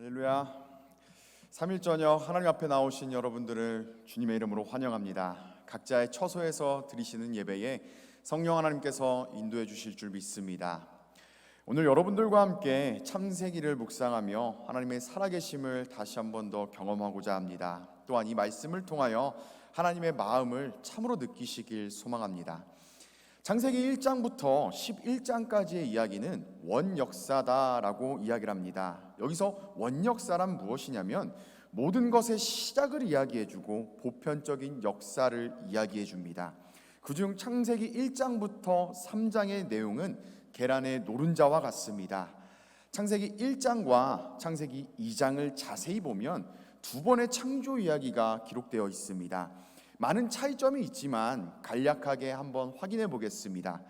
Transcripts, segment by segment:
할렐루야. 3일 저녁 하나님 앞에 나오신 여러분들을 주님의 이름으로 환영합니다. 각자의 처소에서 드리시는 예배에 성령 하나님께서 인도해 주실 줄 믿습니다. 오늘 여러분들과 함께 참세기를 묵상하며 하나님의 살아계심을 다시 한 번 더 경험하고자 합니다. 또한 이 말씀을 통하여 하나님의 마음을 참으로 느끼시길 소망합니다. 창세기 1장부터 11장까지의 이야기는 원역사다라고 이야기를 합니다. 여기서 원역사란 무엇이냐면 모든 것의 시작을 이야기해 주고 보편적인 역사를 이야기해 줍니다. 그중 창세기 1장부터 3장의 내용은 계란의 노른자와 같습니다. 창세기 1장과 창세기 2장을 자세히 보면 두 번의 창조 이야기가 기록되어 있습니다. 많은 차이점이 있지만 간략하게 한번 확인해 보겠습니다.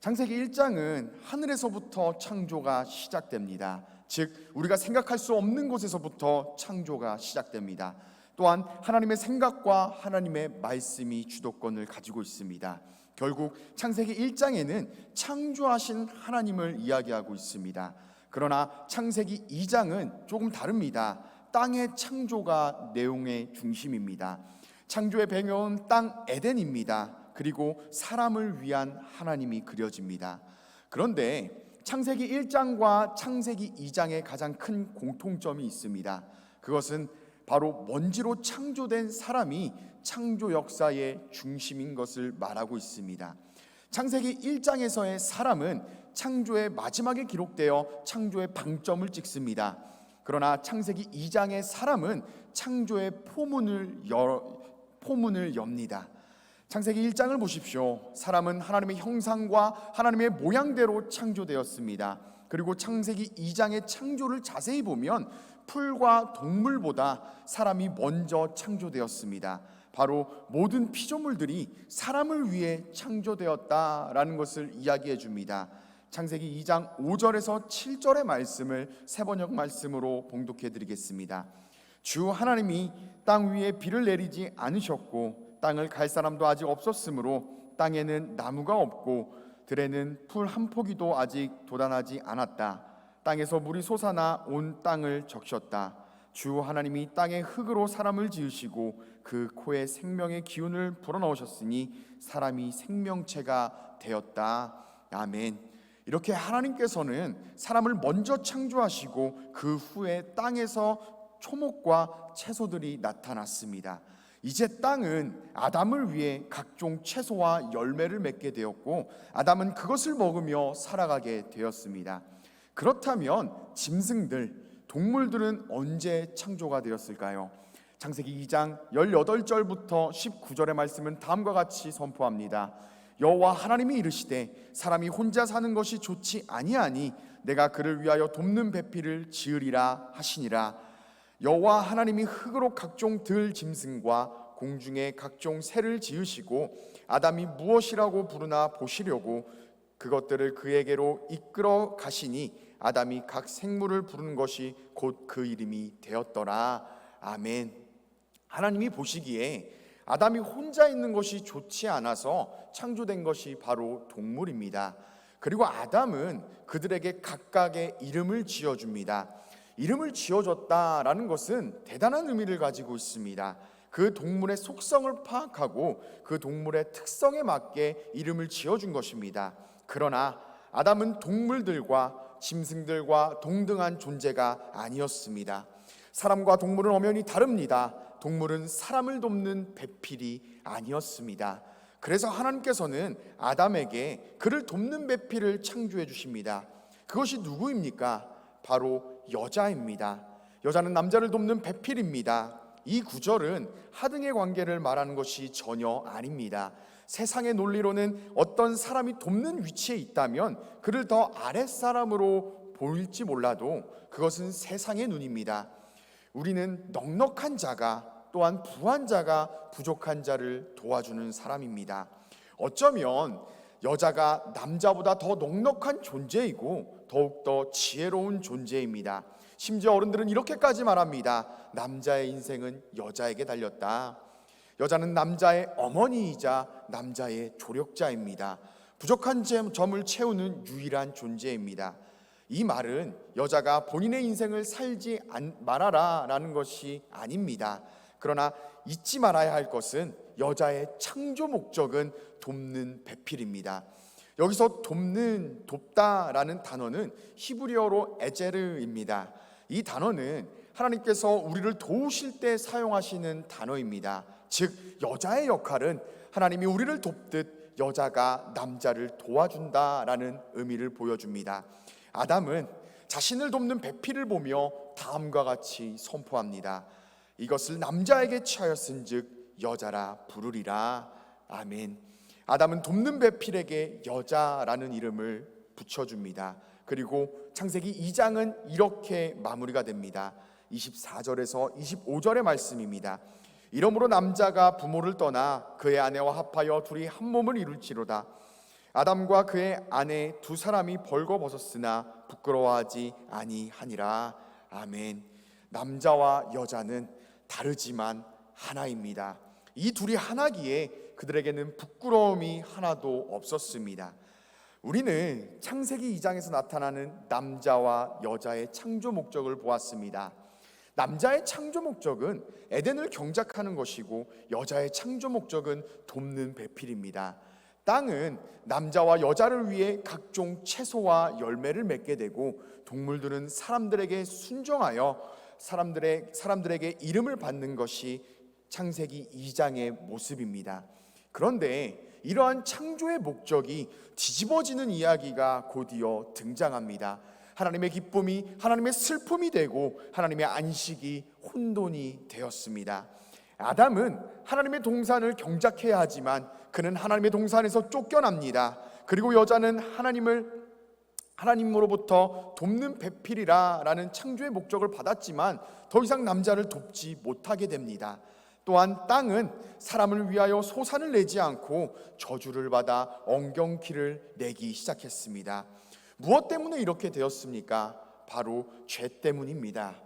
창세기 1장은 하늘에서부터 창조가 시작됩니다. 즉 우리가 생각할 수 없는 곳에서부터 창조가 시작됩니다. 또한 하나님의 생각과 하나님의 말씀이 주도권을 가지고 있습니다. 결국 창세기 1장에는 창조하신 하나님을 이야기하고 있습니다. 그러나 창세기 2장은 조금 다릅니다. 땅의 창조가 내용의 중심입니다. 창조의 배경은 땅 에덴입니다. 그리고 사람을 위한 하나님이 그려집니다. 그런데 창세기 1장과 창세기 2장에 가장 큰 공통점이 있습니다. 그것은 바로 먼지로 창조된 사람이 창조 역사의 중심인 것을 말하고 있습니다. 창세기 1장에서의 사람은 창조의 마지막에 기록되어 창조의 방점을 찍습니다. 그러나 창세기 2장의 사람은 창조의 포문을 열, 포문을 엽니다. 창세기 1장을 보십시오. 사람은 하나님의 형상과 하나님의 모양대로 창조되었습니다. 그리고 창세기 2장의 창조를 자세히 보면 풀과 동물보다 사람이 먼저 창조되었습니다. 바로 모든 피조물들이 사람을 위해 창조되었다라는 것을 이야기해 줍니다. 창세기 2장 5절에서 7절의 말씀을 세번역 말씀으로 봉독해 드리겠습니다. 주 하나님이 땅 위에 비를 내리지 않으셨고 땅을 갈 사람도 아직 없었으므로 땅에는 나무가 없고 들에는 풀 한 포기도 아직 돋아나지 않았다. 땅에서 물이 솟아나 온 땅을 적셨다. 주 하나님이 땅의 흙으로 사람을 지으시고 그 코에 생명의 기운을 불어넣으셨으니 사람이 생명체가 되었다. 아멘. 이렇게 하나님께서는 사람을 먼저 창조하시고 그 후에 땅에서 초목과 채소들이 나타났습니다. 이제 땅은 아담을 위해 각종 채소와 열매를 맺게 되었고 아담은 그것을 먹으며 살아가게 되었습니다. 그렇다면 짐승들, 동물들은 언제 창조가 되었을까요? 창세기 2장 18절부터 19절의 말씀은 다음과 같이 선포합니다. 여호와 하나님이 이르시되 사람이 혼자 사는 것이 좋지 아니하니 내가 그를 위하여 돕는 배필을 지으리라 하시니라. 여호와 하나님이 흙으로 각종 들 짐승과 공중의 각종 새를 지으시고 아담이 무엇이라고 부르나 보시려고 그것들을 그에게로 이끌어 가시니 아담이 각 생물을 부르는 것이 곧 그 이름이 되었더라. 아멘. 하나님이 보시기에 아담이 혼자 있는 것이 좋지 않아서 창조된 것이 바로 동물입니다. 그리고 아담은 그들에게 각각의 이름을 지어 줍니다. 이름을 지어줬다라는 것은 대단한 의미를 가지고 있습니다. 그 동물의 속성을 파악하고 그 동물의 특성에 맞게 이름을 지어준 것입니다. 그러나 아담은 동물들과 짐승들과 동등한 존재가 아니었습니다. 사람과 동물은 엄연히 다릅니다. 동물은 사람을 돕는 배필이 아니었습니다. 그래서 하나님께서는 아담에게 그를 돕는 배필을 창조해 주십니다. 그것이 누구입니까? 바로 여자입니다. 여자는 남자를 돕는 배필입니다. 이 구절은 하등의 관계를 말하는 것이 전혀 아닙니다. 세상의 논리로는 어떤 사람이 돕는 위치에 있다면 그를 더 아랫사람으로 보일지 몰라도 그것은 세상의 눈입니다. 우리는 넉넉한 자가 또한 부한 자가 부족한 자를 도와주는 사람입니다. 어쩌면 여자가 남자보다 더 넉넉한 존재이고 더욱더 지혜로운 존재입니다. 심지어 어른들은 이렇게까지 말합니다. 남자의 인생은 여자에게 달렸다. 여자는 남자의 어머니이자 남자의 조력자입니다. 부족한 점을 채우는 유일한 존재입니다. 이 말은 여자가 본인의 인생을 살지 안- 말아라 라는 것이 아닙니다. 그러나 잊지 말아야 할 것은 여자의 창조 목적은 돕는 배필입니다. 여기서 돕는 돕다라는 단어는 히브리어로 에제르입니다. 이 단어는 하나님께서 우리를 도우실 때 사용하시는 단어입니다. 즉 여자의 역할은 하나님이 우리를 돕듯 여자가 남자를 도와준다라는 의미를 보여줍니다. 아담은 자신을 돕는 배필을 보며 다음과 같이 선포합니다. 이것을 남자에게 취하였은즉 여자라 부르리라. 아멘. 아담은 돕는 배필에게 여자라는 이름을 붙여줍니다. 그리고 창세기 2장은 이렇게 마무리가 됩니다. 24절에서 25절의 말씀입니다. 이러므로 남자가 부모를 떠나 그의 아내와 합하여 둘이 한 몸을 이룰지로다. 아담과 그의 아내 두 사람이 벌거벗었으나 부끄러워하지 아니하니라. 아멘. 남자와 여자는 다르지만 하나입니다. 이 둘이 하나기에 그들에게는 부끄러움이 하나도 없었습니다. 우리는 창세기 2장에서 나타나는 남자와 여자의 창조 목적을 보았습니다. 남자의 창조 목적은 에덴을 경작하는 것이고 여자의 창조 목적은 돕는 배필입니다. 땅은 남자와 여자를 위해 각종 채소와 열매를 맺게 되고 동물들은 사람들에게 순종하여 사람들의 사람들에게 이름을 받는 것이 창세기 2장의 모습입니다. 그런데 이러한 창조의 목적이 뒤집어지는 이야기가 곧이어 등장합니다. 하나님의 기쁨이 하나님의 슬픔이 되고 하나님의 안식이 혼돈이 되었습니다. 아담은 하나님의 동산을 경작해야 하지만 그는 하나님의 동산에서 쫓겨납니다. 그리고 여자는 하나님을 하나님으로부터 돕는 배필이라라는 창조의 목적을 받았지만 더 이상 남자를 돕지 못하게 됩니다. 또한 땅은 사람을 위하여 소산을 내지 않고 저주를 받아 엉경키를 내기 시작했습니다. 무엇 때문에 이렇게 되었습니까? 바로 죄 때문입니다.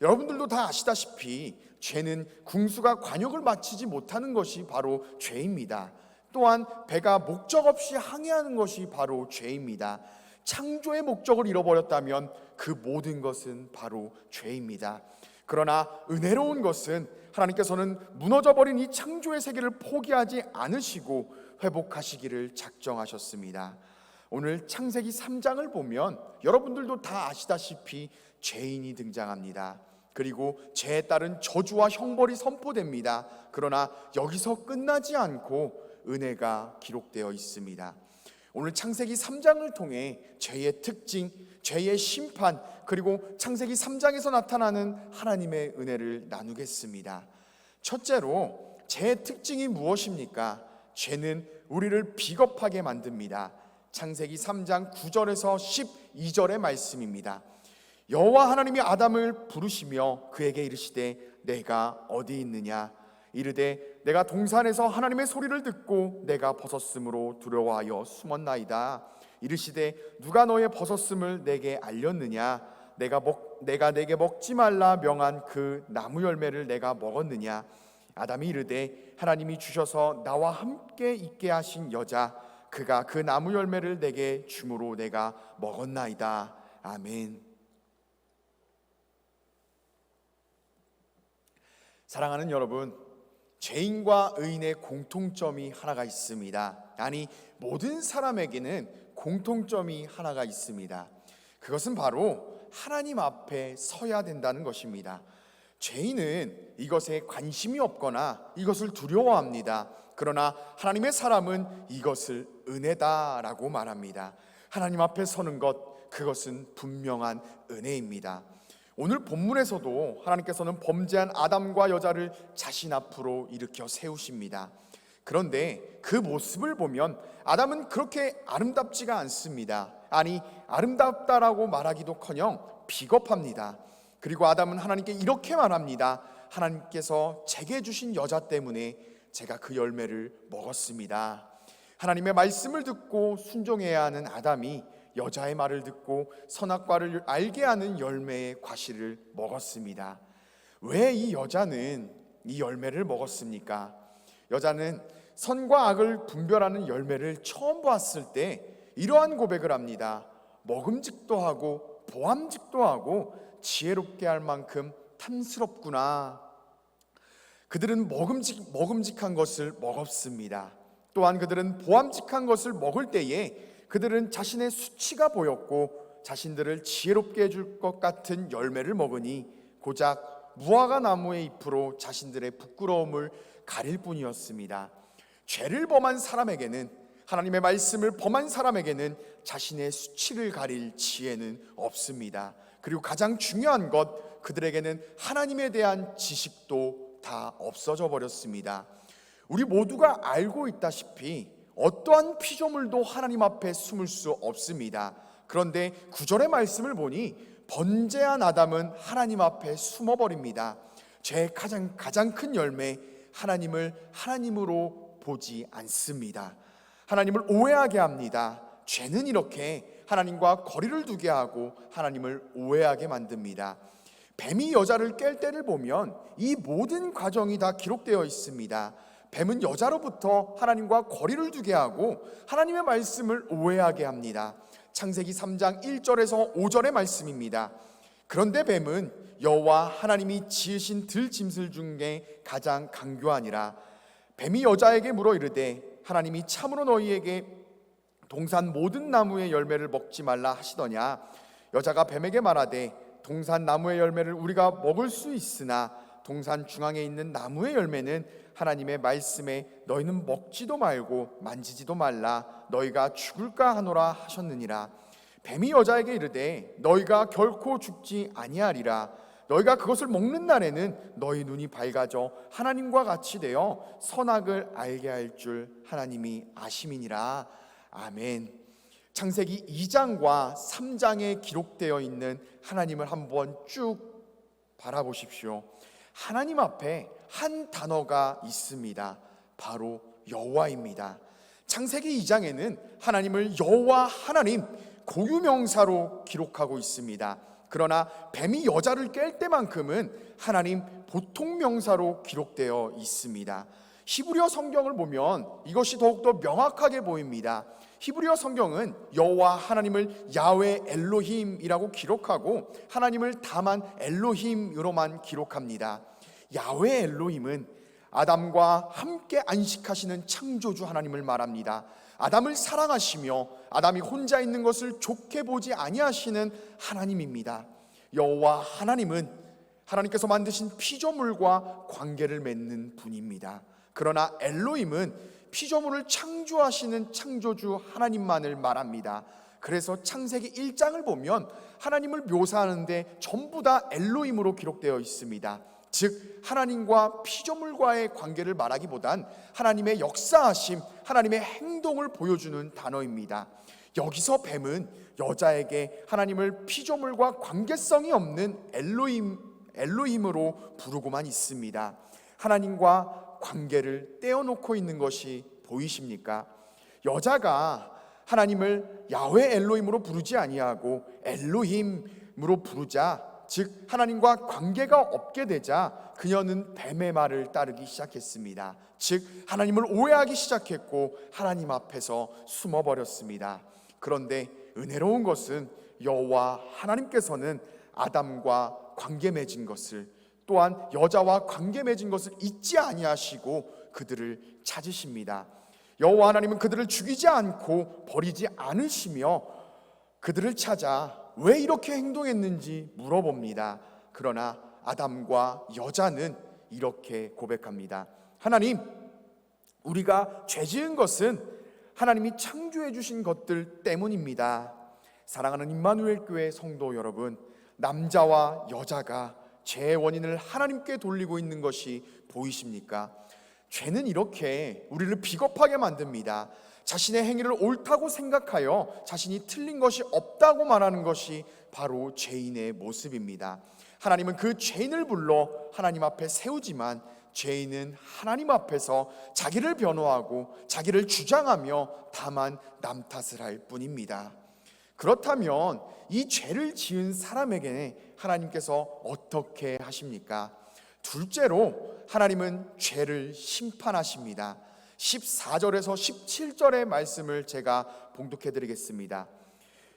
여러분들도 다 아시다시피 죄는 궁수가 관역을 마치지 못하는 것이 바로 죄입니다. 또한 배가 목적 없이 항해하는 것이 바로 죄입니다. 창조의 목적을 잃어버렸다면 그 모든 것은 바로 죄입니다. 그러나 은혜로운 것은 하나님께서는 무너져버린 이 창조의 세계를 포기하지 않으시고 회복하시기를 작정하셨습니다. 오늘 창세기 3장을 보면 여러분들도 다 아시다시피 죄인이 등장합니다. 그리고 죄에 따른 저주와 형벌이 선포됩니다. 그러나 여기서 끝나지 않고 은혜가 기록되어 있습니다. 오늘 창세기 3장을 통해 죄의 특징, 죄의 심판, 그리고 창세기 3장에서 나타나는 하나님의 은혜를 나누겠습니다. 첫째로 죄의 특징이 무엇입니까? 죄는 우리를 비겁하게 만듭니다. 창세기 3장 9절에서 12절의 말씀입니다. 여호와 하나님이 아담을 부르시며 그에게 이르시되 내가 어디 있느냐 이르되 내가 동산에서 하나님의 소리를 듣고 내가 벗었으므로 두려워하여 숨었나이다 이르시되 누가 너의 벗었음을 내게 알렸느냐? 내가 먹 내가 내게 먹지 말라 명한 그 나무 열매를 내가 먹었느냐? 아담이 이르되 하나님이 주셔서 나와 함께 있게 하신 여자 그가 그 나무 열매를 내게 주므로 내가 먹었나이다. 아멘. 사랑하는 여러분, 죄인과 의인의 공통점이 하나가 있습니다. 아니, 모든 사람에게는 공통점이 하나가 있습니다. 그것은 바로 하나님 앞에 서야 된다는 것입니다. 죄인은 이것에 관심이 없거나 이것을 두려워합니다. 그러나 하나님의 사람은 이것을 은혜다라고 말합니다. 하나님 앞에 서는 것, 그것은 분명한 은혜입니다. 오늘 본문에서도 하나님께서는 범죄한 아담과 여자를 자신 앞으로 일으켜 세우십니다. 그런데 그 모습을 보면 아담은 그렇게 아름답지가 않습니다. 아니, 아름답다라고 말하기도커녕 비겁합니다. 그리고 아담은 하나님께 이렇게 말합니다. 하나님께서 제게 주신 여자 때문에 제가 그 열매를 먹었습니다. 하나님의 말씀을 듣고 순종해야 하는 아담이 여자의 말을 듣고 선악과를 알게 하는 열매의 과실을 먹었습니다. 왜 이 여자는 이 열매를 먹었습니까? 여자는 선과 악을 분별하는 열매를 처음 보았을 때 이러한 고백을 합니다. 먹음직도 하고 보암직도 하고 지혜롭게 할 만큼 탐스럽구나. 그들은 먹음직, 먹음직한 것을 먹었습니다. 또한 그들은 보암직한 것을 먹을 때에 그들은 자신의 수치가 보였고 자신들을 지혜롭게 해줄 것 같은 열매를 먹으니 고작 무화과 나무의 잎으로 자신들의 부끄러움을 가릴 뿐이었습니다. 죄를 범한 사람에게는 하나님의 말씀을 범한 사람에게는 자신의 수치를 가릴 지혜는 없습니다. 그리고 가장 중요한 것 그들에게는 하나님에 대한 지식도 다 없어져 버렸습니다. 우리 모두가 알고 있다시피 어떠한 피조물도 하나님 앞에 숨을 수 없습니다. 그런데 구절의 말씀을 보니 번제한 아담은 하나님 앞에 숨어 버립니다. 죄의 가장 가장 큰 열매 하나님을 하나님으로 보지 않습니다. 하나님을 오해하게 합니다. 죄는 이렇게 하나님과 거리를 두게 하고 하나님을 오해하게 만듭니다. 뱀이 여자를 깰 때를 보면 이 모든 과정이 다 기록되어 있습니다. 뱀은 여자로부터 하나님과 거리를 두게 하고 하나님의 말씀을 오해하게 합니다. 창세기 3장 1절에서 5절의 말씀입니다. 그런데 뱀은 여호와 하나님이 지으신 들짐승 중에 가장 강교하니라. 뱀이 여자에게 물어 이르되 하나님이 참으로 너희에게 동산 모든 나무의 열매를 먹지 말라 하시더냐? 여자가 뱀에게 말하되 동산 나무의 열매를 우리가 먹을 수 있으나 동산 중앙에 있는 나무의 열매는 하나님의 말씀에 너희는 먹지도 말고 만지지도 말라. 너희가 죽을까 하노라 하셨느니라. 뱀이 여자에게 이르되 너희가 결코 죽지 아니하리라 너희가 그것을 먹는 날에는 너희 눈이 밝아져 하나님과 같이 되어 선악을 알게 할 줄 하나님이 아심이니라 아멘. 창세기 2장과 3장에 기록되어 있는 하나님을 한번 쭉 바라보십시오. 하나님 앞에 한 단어가 있습니다. 바로 여호와입니다. 창세기 2장에는 하나님을 여호와 하나님 고유명사로 기록하고 있습니다. 그러나 뱀이 여자를 깰 때만큼은 하나님 보통 명사로 기록되어 있습니다. 히브리어 성경을 보면 이것이 더욱더 명확하게 보입니다. 히브리어 성경은 여호와 하나님을 야외 엘로힘이라고 기록하고 하나님을 다만 엘로힘으로만 기록합니다. 야외 엘로힘은 아담과 함께 안식하시는 창조주 하나님을 말합니다. 아담을 사랑하시며 아담이 혼자 있는 것을 좋게 보지 아니하시는 하나님입니다. 여호와 하나님은 하나님께서 만드신 피조물과 관계를 맺는 분입니다. 그러나 엘로힘은 피조물을 창조하시는 창조주 하나님만을 말합니다. 그래서 창세기 1장을 보면 하나님을 묘사하는데 전부 다 엘로힘으로 기록되어 있습니다. 즉 하나님과 피조물과의 관계를 말하기보단 하나님의 역사하심, 하나님의 행동을 보여주는 단어입니다. 여기서 뱀은 여자에게 하나님을 피조물과 관계성이 없는 엘로힘 엘로힘으로 부르고만 있습니다. 하나님과 관계를 떼어놓고 있는 것이 보이십니까? 여자가 하나님을 야훼 엘로힘으로 부르지 아니하고 엘로힘으로 부르자 즉 하나님과 관계가 없게 되자 그녀는 뱀의 말을 따르기 시작했습니다. 즉 하나님을 오해하기 시작했고 하나님 앞에서 숨어 버렸습니다. 그런데 은혜로운 것은 여호와 하나님께서는 아담과 관계 맺은 것을 또한 여자와 관계 맺은 것을 잊지 아니하시고 그들을 찾으십니다. 여호와 하나님은 그들을 죽이지 않고 버리지 않으시며 그들을 찾아 왜 이렇게 행동했는지 물어봅니다. 그러나 아담과 여자는 이렇게 고백합니다. 하나님, 우리가 죄 지은 것은 하나님이 창조해 주신 것들 때문입니다. 사랑하는 임마누엘 교회 성도 여러분, 남자와 여자가 죄의 원인을 하나님께 돌리고 있는 것이 보이십니까? 죄는 이렇게 우리를 비겁하게 만듭니다. 자신의 행위를 옳다고 생각하여 자신이 틀린 것이 없다고 말하는 것이 바로 죄인의 모습입니다. 하나님은 그 죄인을 불러 하나님 앞에 세우지만 죄인은 하나님 앞에서 자기를 변호하고 자기를 주장하며 다만 남 탓을 할 뿐입니다. 그렇다면 이 죄를 지은 사람에게 하나님께서 어떻게 하십니까? 둘째로 하나님은 죄를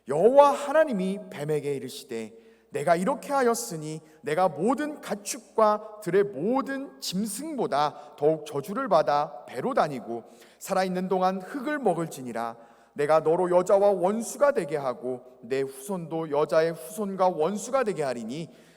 여호와 하나님이 뱀에게 이르시되 내가 이렇게 하였으니 내가 모든 가축과 들의 모든 짐승보다 더욱 저주를 받아 배로 다니고 살아 있는 동안 흙을 먹을지니라. 내가 너로 여자와 원수가 되게 하고 내 후손도 여자의 후손과 원수가 되게 하리니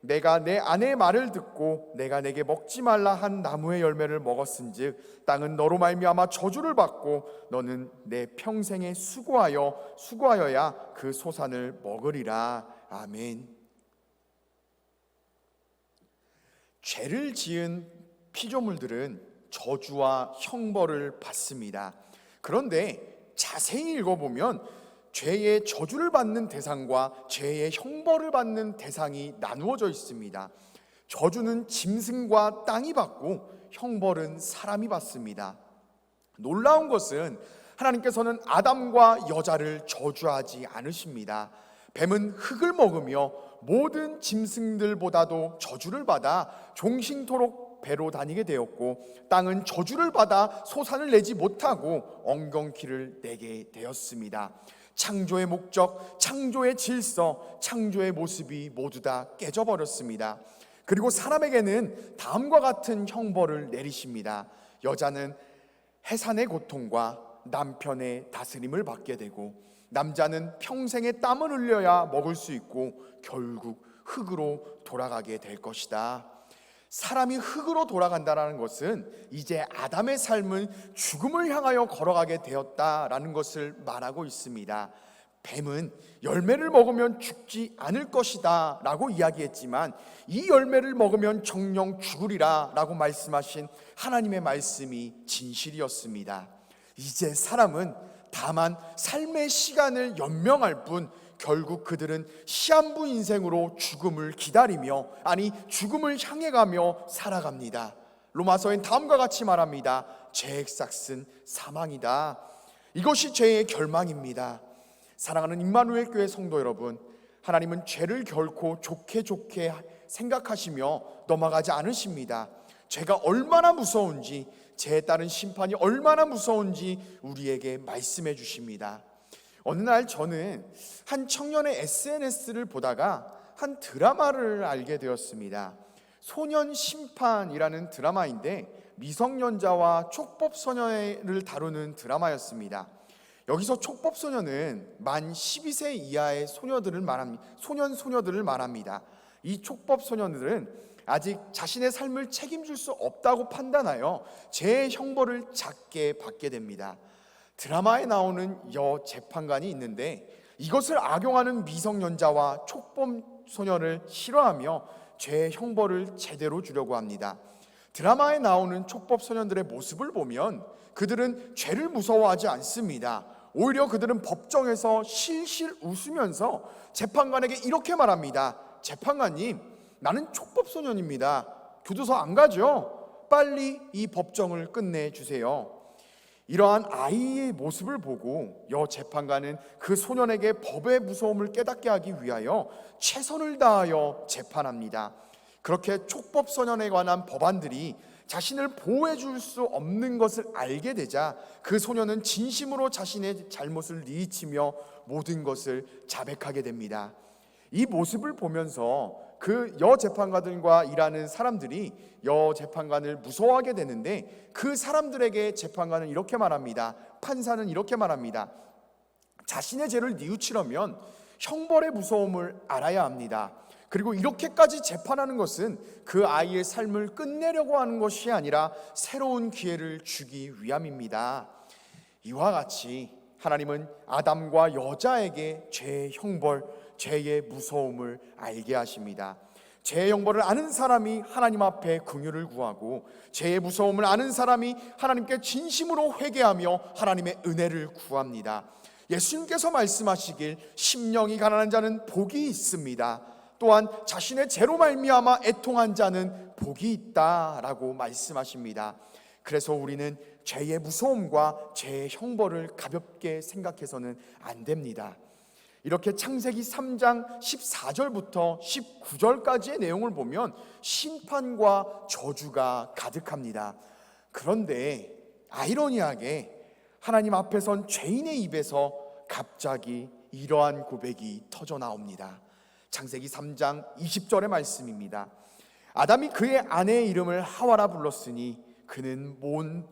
내가 내 아내의 말을 듣고 내가 내게 먹지 말라 한 나무의 열매를 먹었은즉 땅은 너로 말미암아 저주를 받고 너는 내 평생에 수고하여 수고하여야 그 소산을 먹으리라 아멘. 죄를 지은 피조물들은 저주와 형벌을 받습니다. 그런데 자세히 읽어보면 죄의 저주를 받는 대상과 죄의 형벌을 받는 대상이 나누어져 있습니다. 저주는 짐승과 땅이 받고 형벌은 사람이 받습니다. 놀라운 것은 하나님께서는 아담과 여자를 저주하지 않으십니다. 뱀은 흙을 먹으며 모든 짐승들보다도 저주를 받아 종신토록 배로 다니게 되었고 땅은 저주를 받아 소산을 내지 못하고 엉겅퀴를 내게 되었습니다. 창조의 목적, 창조의 질서, 창조의 모습이 모두 다 깨져버렸습니다. 그리고 사람에게는 다음과 같은 형벌을 내리십니다. 여자는 해산의 고통과 남편의 다스림을 받게 되고 남자는 평생의 땀을 흘려야 먹을 수 있고 결국 흙으로 돌아가게 될 것이다. 사람이 흙으로 돌아간다라는 것은 이제 아담의 삶은 죽음을 향하여 걸어가게 되었다라는 것을 말하고 있습니다. 뱀은 열매를 먹으면 죽지 않을 것이다 라고 이야기했지만 이 열매를 먹으면 정령 죽으리라 라고 말씀하신 하나님의 말씀이 진실이었습니다. 이제 사람은 다만 삶의 시간을 연명할 뿐 결국 그들은 시한부 인생으로 죽음을 기다리며 아니 죽음을 향해 가며 살아갑니다. 로마서엔 다음과 같이 말합니다. 죄의 싹은 사망이다. 이것이 죄의 결망입니다. 사랑하는 임마누엘 교회 성도 여러분, 하나님은 죄를 결코 좋게 좋게 생각하시며 넘어가지 않으십니다. 죄가 얼마나 무서운지, 죄에 따른 심판이 얼마나 무서운지 우리에게 말씀해 주십니다. 어느 날 저는 한 청년의 SNS를 보다가 한 드라마를 알게 되었습니다. 소년 심판이라는 드라마인데 미성년자와 촉법 소녀를 다루는 드라마였습니다. 여기서 촉법 소녀는 만 12세 이하의 소녀들을 말합니다. 소년 소녀들을 말합니다. 이 촉법 소녀들은 아직 자신의 삶을 책임질 수 없다고 판단하여 제 형벌을 작게 받게 됩니다. 드라마에 나오는 여 재판관이 있는데 이것을 악용하는 미성년자와 촉법 소녀를 싫어하며 죄 형벌을 제대로 주려고 합니다. 드라마에 나오는 촉법 소년들의 모습을 보면 그들은 죄를 무서워하지 않습니다. 오히려 그들은 법정에서 실실 웃으면서 재판관에게 이렇게 말합니다. 재판관님, 나는 촉법 소년입니다. 교도소 안 가죠? 빨리 이 법정을 끝내 주세요. 이러한 아이의 모습을 보고 여 재판관은 그 소년에게 법의 무서움을 깨닫게 하기 위하여 최선을 다하여 재판합니다. 그렇게 촉법 소년에 관한 법안들이 자신을 보호해 줄 수 없는 것을 알게 되자 그 소년은 진심으로 자신의 잘못을 뉘우치며 모든 것을 자백하게 됩니다. 이 모습을 보면서 그 여 재판관들과 일하는 사람들이 여 재판관을 무서워하게 되는데 그 사람들에게 재판관은 이렇게 말합니다. 판사는 이렇게 말합니다. 자신의 죄를 뉘우치려면 형벌의 무서움을 알아야 합니다. 그리고 이렇게까지 재판하는 것은 그 아이의 삶을 끝내려고 하는 것이 아니라 새로운 기회를 주기 위함입니다. 이와 같이 하나님은 아담과 여자에게 죄의 형벌, 죄의 무서움을 알게 하십니다. 죄의 형벌을 아는 사람이 하나님 앞에 긍휼을 구하고 죄의 무서움을 아는 사람이 하나님께 진심으로 회개하며 하나님의 은혜를 구합니다. 예수님께서 말씀하시길 심령이 가난한 자는 복이 있습니다. 또한 자신의 죄로 말미암아 애통한 자는 복이 있다라고 말씀하십니다. 그래서 우리는 죄의 무서움과 죄의 형벌을 가볍게 생각해서는 안 됩니다. 이렇게 창세기 3장 14절부터 19절까지의 내용을 보면 심판과 저주가 가득합니다. 그런데 아이러니하게 하나님 앞에 선 죄인의 입에서 갑자기 이러한 고백이 터져 나옵니다. 창세기 3장 20절의 말씀입니다. 아담이 그의 아내의 이름을 하와라 불렀으니 그는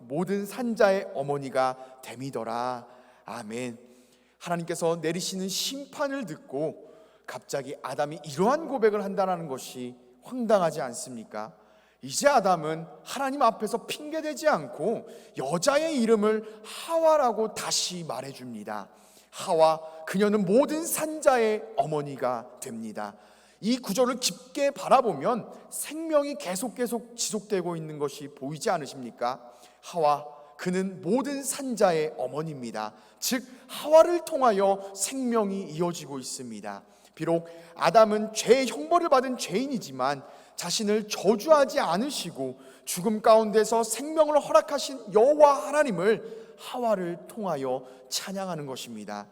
모든 산자의 어머니가 됨이더라. 아멘. 하나님께서 내리시는 심판을 듣고 갑자기 아담이 이러한 고백을 한다는 것이 황당하지 않습니까? 이제 아담은 하나님 앞에서 핑계대지 않고 여자의 이름을 하와라고 다시 말해줍니다. 하와, 그녀는 모든 산자의 어머니가 됩니다. 이 구절을 깊게 바라보면 생명이 계속 계속 지속되고 있는 것이 보이지 않으십니까? 하와, 그는 모든 산자의 어머니입니다. 즉, 하와를 통하여 생명이 이어지고 있습니다. 비록 아담은 죄의 형벌을 받은 죄인이지만 자신을 저주하지 않으시고 죽음 가운데서 생명을 허락하신 여호와 하나님을 하와를 통하여 찬양하는 것입니다.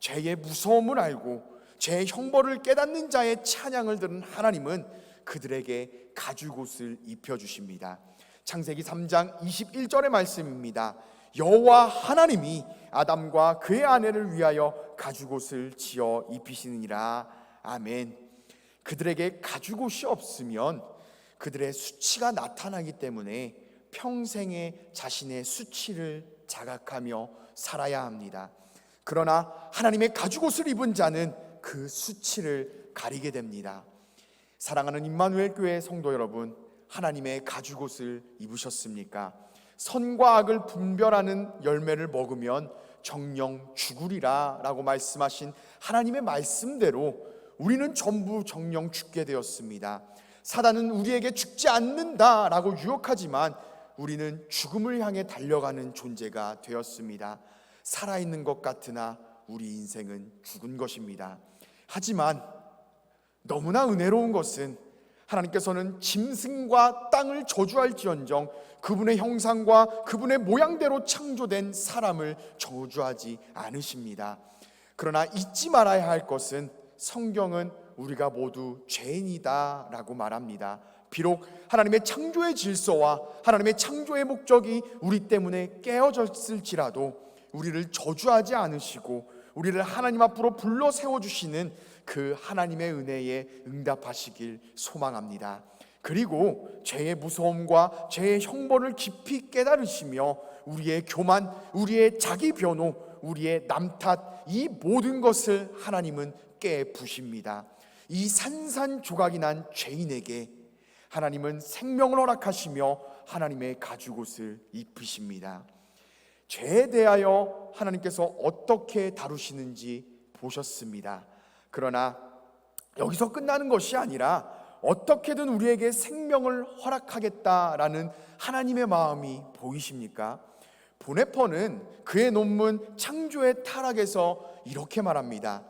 죄의 무서움을 알고 죄의 형벌을 깨닫는 자의 찬양을 들은 하나님은 그들에게 가죽옷을 입혀 주십니다. 창세기 3장 21절의 말씀입니다. 여호와 하나님이 아담과 그의 아내를 위하여 가죽옷을 지어 입히시느니라. 아멘. 그들에게 가죽옷이 없으면 그들의 수치가 나타나기 때문에 평생에 자신의 수치를 자각하며 살아야 합니다. 그러나 하나님의 가죽옷을 입은 자는 그 수치를 가리게 됩니다. 사랑하는 임마누엘 교회 성도 여러분, 하나님의 가죽옷을 입으셨습니까? 선과 악을 분별하는 열매를 먹으면 정령 죽으리라 라고 말씀하신 하나님의 말씀대로 우리는 전부 정령 죽게 되었습니다. 사단은 우리에게 죽지 않는다 라고 유혹하지만 우리는 죽음을 향해 달려가는 존재가 되었습니다. 살아있는 것 같으나 우리 인생은 죽은 것입니다. 하지만 너무나 은혜로운 것은 하나님께서는 짐승과 땅을 저주할지언정 그분의 형상과 그분의 모양대로 창조된 사람을 저주하지 않으십니다. 그러나 잊지 말아야 할 것은 성경은 우리가 모두 죄인이다라고 말합니다. 비록 하나님의 창조의 질서와 하나님의 창조의 목적이 우리 때문에 깨어졌을지라도 우리를 저주하지 않으시고 우리를 하나님 앞으로 불러 세워 주시는 그 하나님의 은혜에 응답하시길 소망합니다. 그리고 죄의 무서움과 죄의 형벌을 깊이 깨달으시며 우리의 교만, 우리의 자기 변호, 우리의 남탓 이 모든 것을 하나님은 깨부십니다. 이 산산조각이 난 죄인에게 하나님은 생명을 허락하시며 하나님의 가죽옷을 입히십니다. 죄에 대하여 하나님께서 어떻게 다루시는지 보셨습니다. 그러나 여기서 끝나는 것이 아니라 어떻게든 우리에게 생명을 허락하겠다라는 하나님의 마음이 보이십니까? 보네퍼는 그의 논문 창조의 타락에서 이렇게 말합니다.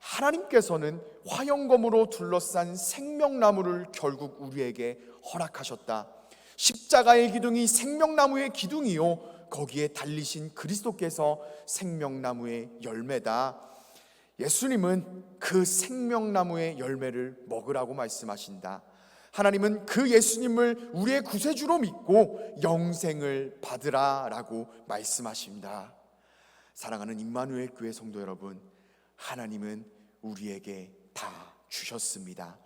하나님께서는 화영검으로 둘러싼 생명나무를 결국 우리에게 허락하셨다. 십자가의 기둥이 생명나무의 기둥이요. 거기에 달리신 그리스도께서 생명나무의 열매다. 예수님은 그 생명나무의 열매를 먹으라고 말씀하신다. 하나님은 그 예수님을 우리의 구세주로 믿고 영생을 받으라라고 말씀하십니다. 사랑하는 임마누엘 교회 성도 여러분, 하나님은 우리에게 다 주셨습니다.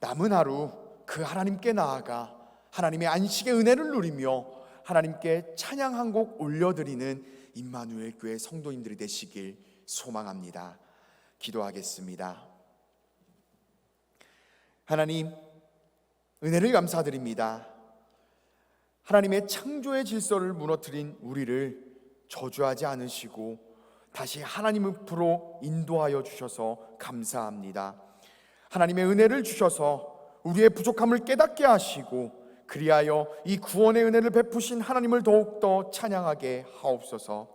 남은 하루 그 하나님께 나아가 하나님의 안식의 은혜를 누리며 하나님께 찬양 한 곡 올려드리는 임마누엘 교회 성도님들이 되시길 소망합니다. 기도하겠습니다. 하나님, 은혜를 감사드립니다. 하나님의 창조의 질서를 무너뜨린 우리를 저주하지 않으시고 다시 하나님 앞으로 인도하여 주셔서 감사합니다. 하나님의 은혜를 주셔서 우리의 부족함을 깨닫게 하시고 그리하여 이 구원의 은혜를 베푸신 하나님을 더욱더 찬양하게 하옵소서.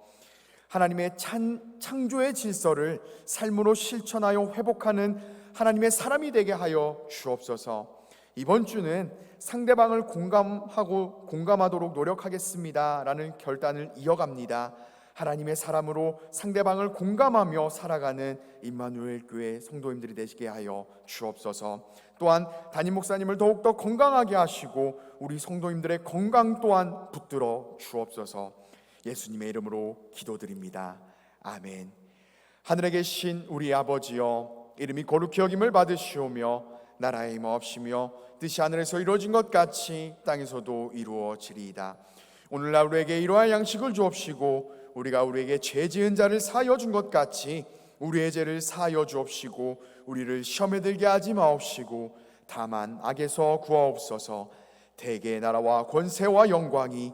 하나님의 찬, 창조의 질서를 삶으로 실천하여 회복하는 하나님의 사람이 되게 하여 주옵소서. 이번 주는 상대방을 공감하고 공감하도록 노력하겠습니다라는 결단을 이어갑니다. 하나님의 사람으로 상대방을 공감하며 살아가는 임마누엘 교회 성도님들이 되시게 하여 주옵소서. 또한 담임 목사님을 더욱더 건강하게 하시고 우리 성도님들의 건강 또한 붙들어 주옵소서. 예수님의 이름으로 기도드립니다. 아멘. 하늘에 계신 우리 아버지여 이름이 거룩히 여김을 받으시오며 나라의 임하옵시며 뜻이 하늘에서 이루어진 것 같이 땅에서도 이루어지리이다. 오늘날 우리에게 이러한 양식을 주옵시고 우리가 우리에게 죄 지은 자를 사하여 준 것 같이 우리의 죄를 사하여 주옵시고 우리를 시험에 들게 하지 마옵시고 다만 악에서 구하옵소서 대개의 나라와 권세와 영광이